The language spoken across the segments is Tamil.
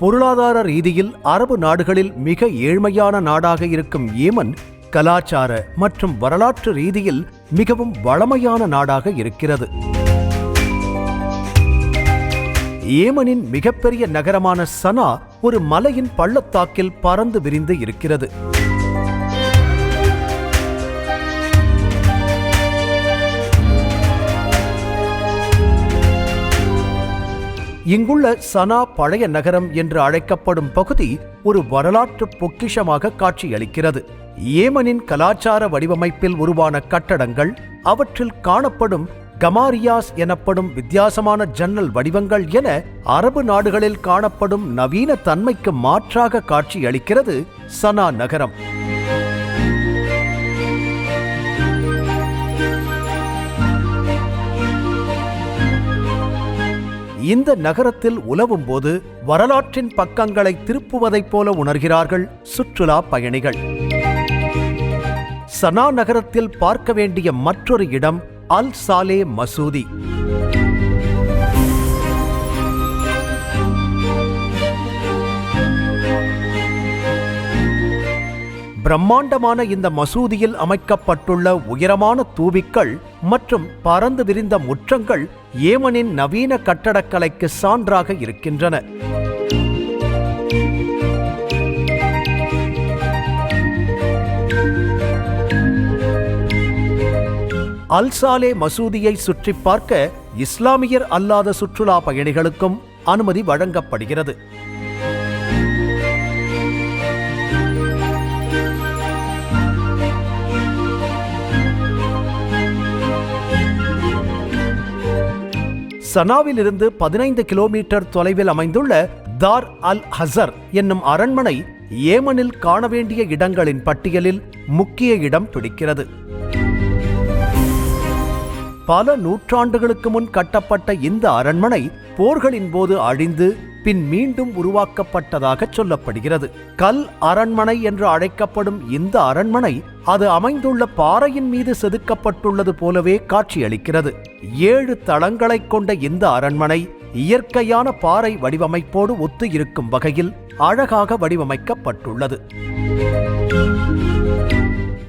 பொருளாதார ரீதியில் அரபு நாடுகளில் மிக ஏழ்மையான நாடாக இருக்கும் ஏமன் கலாச்சார மற்றும் வரலாற்று ரீதியில் மிகவும் வளமையான நாடாக இருக்கிறது. ஏமனின் மிகப்பெரிய நகரமான சனா ஒரு மலையின் பள்ளத்தாக்கில் பறந்து விரிந்து இருக்கிறது. இங்குள்ள சனா பழைய நகரம் என்று அழைக்கப்படும் பகுதி ஒரு வரலாற்று பொக்கிஷமாக காட்சியளிக்கிறது. ஏமனின் கலாச்சார வடிவமைப்பில் உருவான கட்டடங்கள் அவற்றில் காணப்படும் கமாரியாஸ் எனப்படும் வித்தியாசமான ஜன்னல் வடிவங்கள் என அரபு நாடுகளில் காணப்படும் நவீன தன்மைக்கு மாற்றாக காட்சியளிக்கிறது சனா நகரம். இந்த நகரத்தில் உலவும் போது வரலாற்றின் பக்கங்களை திருப்புவதைப் போல உணர்கிறார்கள் சுற்றுலா பயணிகள். சனா நகரத்தில் பார்க்க வேண்டிய மற்றொரு இடம் அல் சாலே மசூதி. பிரம்மாண்டமான இந்த மசூதியில் அமைக்கப்பட்டுள்ள உயரமான தூவிக்கள் மற்றும் பறந்து விரிந்த முற்றங்கள் ஏமனின் நவீன கட்டடக்கலைக்கு சான்றாக இருக்கின்றன. அல்சாலே மசூதியை சுற்றி பார்க்க இஸ்லாமியர் அல்லாத சுற்றுலா பயணிகளுக்கும் அனுமதி வழங்கப்படுகிறது. சனாவிலிருந்து பதினைந்து கிலோமீட்டர் தொலைவில் அமைந்துள்ள தார் அல் ஹசர் என்னும் அரண்மனை ஏமனில் காண வேண்டிய இடங்களின் பட்டியலில் முக்கிய இடம் பிடிக்கிறது. பல நூற்றாண்டுகளுக்கு முன் கட்டப்பட்ட இந்த அரண்மனை போர்களின் போது அழிந்து பின் மீண்டும் உருவாக்கப்பட்டதாக சொல்லப்படுகிறது. கல் அரண்மனை என்று அழைக்கப்படும் இந்த அரண்மனை அது அமைந்துள்ள பாறையின் மீது செதுக்கப்பட்டுள்ளது போலவே காட்சியளிக்கிறது. ஏழு தளங்களைக் கொண்ட இந்த அரண்மனை இயற்கையான பாறை வடிவமைப்போடு ஒத்து இருக்கும் வகையில் அழகாக வடிவமைக்கப்பட்டுள்ளது.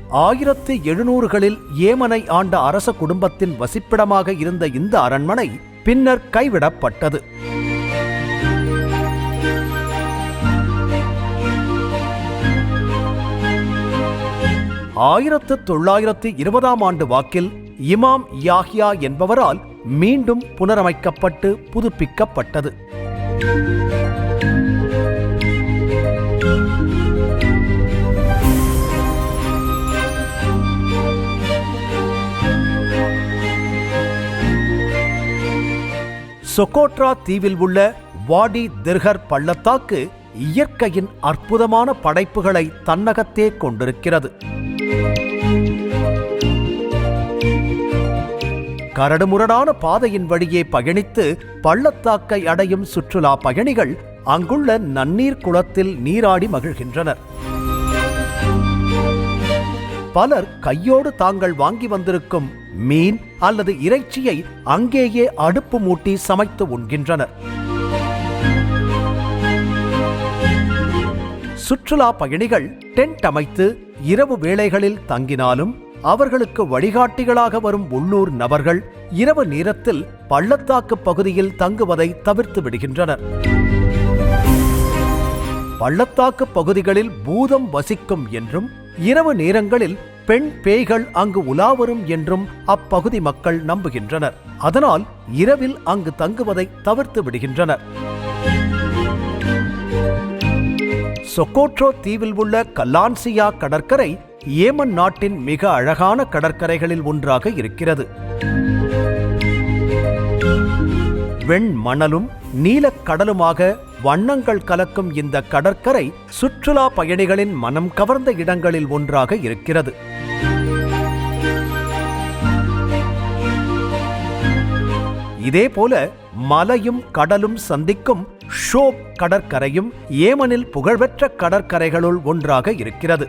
ஆயிரத்தி எழுநூறுகளில் ஏமனை ஆண்ட அரச குடும்பத்தின் வசிப்பிடமாக இருந்த இந்த அரண்மனை பின்னர் கைவிடப்பட்டது. ஆயிரத்து தொள்ளாயிரத்து இருபதாம் ஆண்டு வாக்கில் இமாம் யாஹ்யா என்பவரால் மீண்டும் புனரமைக்கப்பட்டு புதுப்பிக்கப்பட்டது. சொகோட்ரா தீவில் உள்ள வாடி திர்கர் பள்ளத்தாக்கு இயற்கையின் அற்புதமான படைப்புகளை தன்னகத்தே கொண்டிருக்கிறது. கரடுமுரடான பாதையின் வழியே பயணித்து பள்ளத்தாக்கை அடையும் சுற்றுலா பயணிகள் அங்குள்ள நன்னீர் குளத்தில் நீராடி மகிழ்கின்றனர். பலர் கையோடு தாங்கள் வாங்கி வந்திருக்கும் மீன் அல்லது இறைச்சியை அங்கேயே அடுப்பு மூட்டி சமைத்து உண்கின்றனர். சுற்றுலா பயணிகள் டென்ட் அமைத்து இரவு வேளைகளில் தங்கினாலும் அவர்களுக்கு வழிகாட்டிகளாக வரும் உள்ளூர் நபர்கள் இரவு நேரத்தில் பள்ளத்தாக்கு பகுதியில் தங்குவதை தவிர்த்து விடுகின்றனர். பள்ளத்தாக்கு பகுதிகளில் பூதம் வசிக்கும் என்றும் இரவு நேரங்களில் பெண் பேய்கள் அங்கு உலாவரும் என்றும் அப்பகுதி மக்கள் நம்புகின்றனர். அதனால் இரவில் அங்கு தங்குவதை தவிர்த்து விடுகின்றனர். சொக்கோட்ரோ தீவில் உள்ள கல்லான்சியா கடற்கரை ஏமன் நாட்டின் மிக அழகான கடற்கரைகளில் ஒன்றாக இருக்கிறது. வெண் மணலும் நீலக் கடலுமாக வண்ணங்கள் கலக்கும் இந்த கடற்கரை சுற்றுலா பயணிகளின் மனம் கவர்ந்த இடங்களில் ஒன்றாக இருக்கிறது. இதேபோல மலையும் கடலும் சந்திக்கும் ஷோப் கடற்கரையும் ஏமனில் புகழ்பெற்ற கடற்கரைகளுள் ஒன்றாக இருக்கிறது.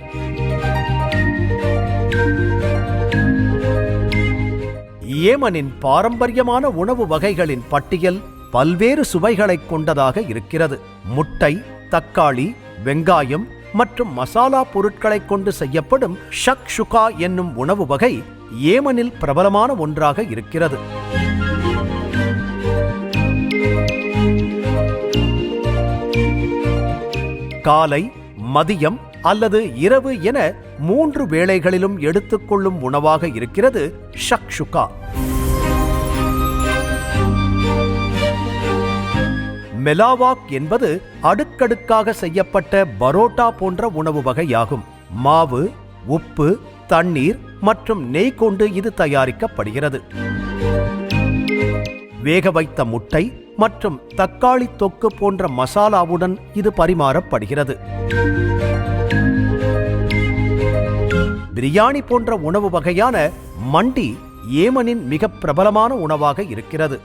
ஏமனின் பாரம்பரியமான உணவு வகைகளின் பட்டியல் பல்வேறு சுவைகளைக் கொண்டதாக இருக்கிறது. முட்டை தக்காளி வெங்காயம் மற்றும் மசாலா பொருட்களைக் கொண்டு செய்யப்படும் ஷக் ஷுகா என்னும் உணவு வகை ஏமனில் பிரபலமான ஒன்றாக இருக்கிறது. காலை மதியம் அல்லது இரவு என மூன்று வேளைகளிலும் எடுத்துக்கொள்ளும் உணவாக இருக்கிறது ஷக்ஷுகா. மெலாவாக் என்பது அடுக்கடுக்காக செய்யப்பட்ட பரோட்டா போன்ற உணவு வகையாகும். மாவு உப்பு தண்ணீர் மற்றும் நெய் கொண்டு இது தயாரிக்கப்படுகிறது. வேக வைத்த முட்டை மற்றும் தக்காளி தொக்கு போன்ற மசாலாவுடன் இது பரிமாறப்படுகிறது. பிரியாணி போன்ற உணவு வகையான மண்டி ஏமனின் மிக பிரபலமான உணவாக இருக்கிறது.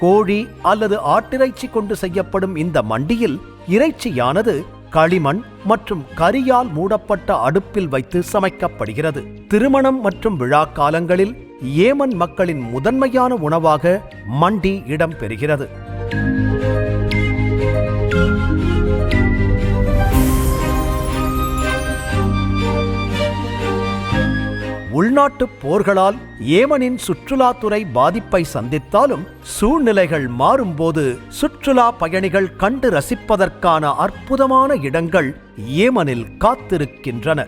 கோழி அல்லது ஆட்டிறைச்சி கொண்டு செய்யப்படும் இந்த மண்டியில் இறைச்சியானது களிமண் மற்றும் கரியால் மூடப்பட்ட அடுப்பில் வைத்து சமைக்கப்படுகிறது. திருமணம் மற்றும் விழா காலங்களில் ஏமன் மக்களின் முதன்மையான உணவாக மண்டி இடம்பெறுகிறது. உள்நாட்டுப் போர்களால் ஏமனின் சுற்றுலாத்துறை பாதிப்பை சந்தித்தாலும் சூழ்நிலைகள் மாறும்போது சுற்றுலா பயணிகள் கண்டு ரசிப்பதற்கான அற்புதமான இடங்கள் ஏமனில் காத்திருக்கின்றன.